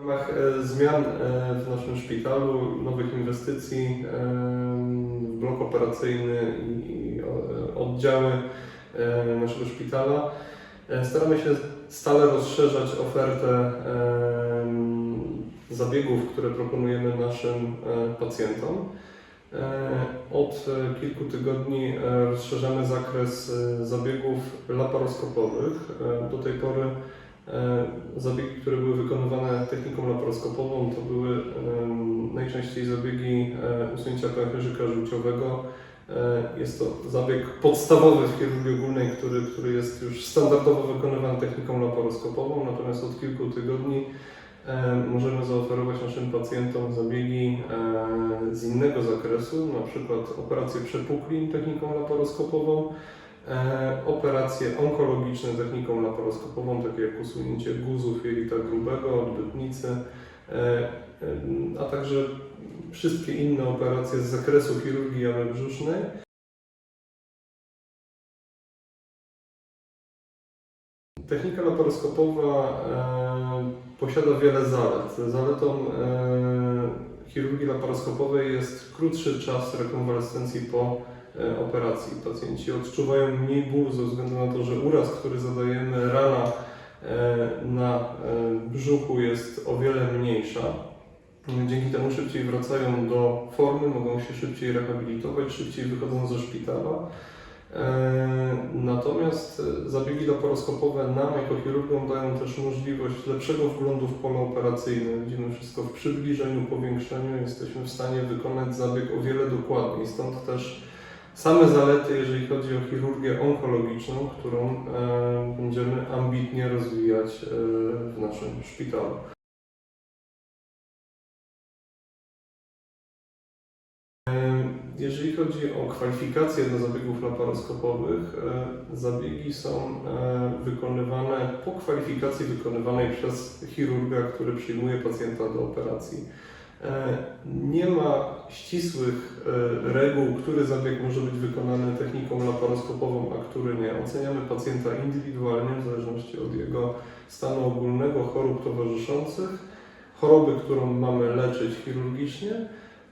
W ramach e, zmian e, w naszym szpitalu, nowych inwestycji e, w blok operacyjny i oddziały naszego szpitala staramy się stale rozszerzać ofertę zabiegów, które proponujemy naszym pacjentom. Od kilku tygodni rozszerzamy zakres zabiegów laparoskopowych. Do tej pory zabiegi, które były wykonywane techniką laparoskopową, to były najczęściej zabiegi e, usunięcia pęcherzyka żółciowego. E, Jest to zabieg podstawowy w chirurgii ogólnej, który, który jest już standardowo wykonywany techniką laparoskopową, natomiast od kilku tygodni e, możemy zaoferować naszym pacjentom zabiegi e, z innego zakresu, na przykład operacje przepuklin techniką laparoskopową, e, operacje onkologiczne techniką laparoskopową, takie jak usunięcie guzów jelita grubego, odbytnicy, e, e, a także wszystkie inne operacje z zakresu chirurgii jamy brzusznej. Technika laparoskopowa e, posiada wiele zalet. Zaletą e, chirurgii laparoskopowej jest krótszy czas rekonwalescencji po e, operacji. Pacjenci odczuwają mniej bólu ze względu na to, że uraz, który zadajemy, rana e, na e, brzuchu jest o wiele mniejsza. Dzięki temu szybciej wracają do formy, mogą się szybciej rehabilitować, szybciej wychodzą ze szpitala. E, Natomiast e, zabiegi laparoskopowe nam jako chirurgom dają też możliwość lepszego wglądu w pole operacyjne. Widzimy wszystko w przybliżeniu, powiększeniu. Jesteśmy w stanie wykonać zabieg o wiele dokładniej. Stąd też same zalety, jeżeli chodzi o chirurgię onkologiczną, którą e, będziemy ambitnie rozwijać e, w naszym szpitalu. Jeżeli chodzi o kwalifikacje do zabiegów laparoskopowych, e, zabiegi są e, wykonywane po kwalifikacji wykonywanej przez chirurga, który przyjmuje pacjenta do operacji. E, Nie ma ścisłych e, reguł, który zabieg może być wykonany techniką laparoskopową, a który nie. Oceniamy pacjenta indywidualnie w zależności od jego stanu ogólnego, chorób towarzyszących, choroby, którą mamy leczyć chirurgicznie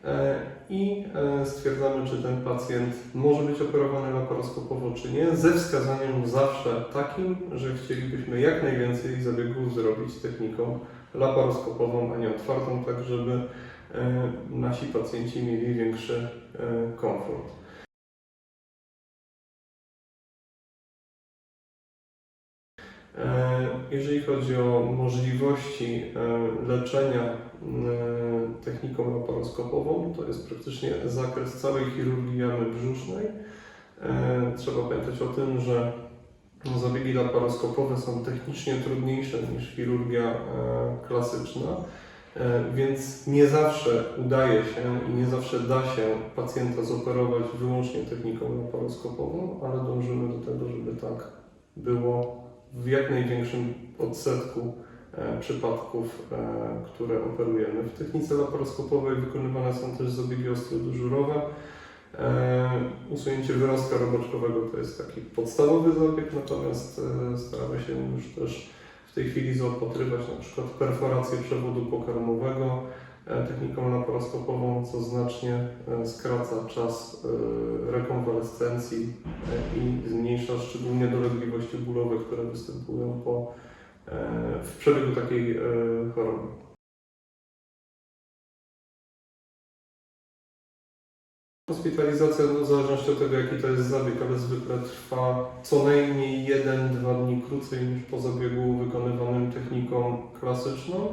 e, i stwierdzamy, czy ten pacjent może być operowany laparoskopowo, czy nie, ze wskazaniem zawsze takim, że chcielibyśmy jak najwięcej zabiegów zrobić techniką laparoskopową, a nie otwartą, tak żeby e, nasi pacjenci mieli większy e, komfort. E, Jeżeli chodzi o możliwości leczenia techniką laparoskopową, to jest praktycznie zakres całej chirurgii jamy brzusznej. Trzeba pamiętać o tym, że zabiegi laparoskopowe są technicznie trudniejsze niż chirurgia e, klasyczna, e, więc nie zawsze udaje się i nie zawsze da się pacjenta zoperować wyłącznie techniką laparoskopową, ale dążymy do tego, żeby tak było w jak największym odsetku e, przypadków, które operujemy. W technice laparoskopowej wykonywane są też zabiegi ostrodyżurowe. E, Usunięcie wyrostka robaczkowego to jest taki podstawowy zabieg, natomiast e, staramy się już też w tej chwili zaopatrywać na przykład perforację przewodu pokarmowego e, techniką laparoskopową, co znacznie skraca czas rekonwalescencji i zmniejsza szczególnie dolegliwości bólowe, które występują po, w przebiegu takiej choroby. Hospitalizacja, no, w zależności od tego, jaki to jest zabieg, ale zwykle trwa co najmniej 1-2 dni krócej niż po zabiegu wykonywanym techniką klasyczną.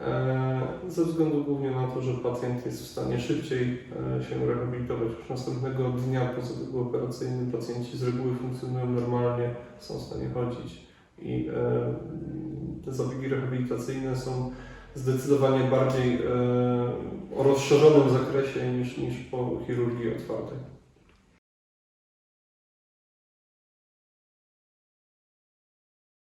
E, Ze względu głównie na to, że pacjent jest w stanie szybciej e, się rehabilitować. Już następnego dnia po zabiegu operacyjnym pacjenci z reguły funkcjonują normalnie, są w stanie chodzić i e, te zabiegi rehabilitacyjne są zdecydowanie bardziej e, o rozszerzonym zakresie niż, niż po chirurgii otwartej.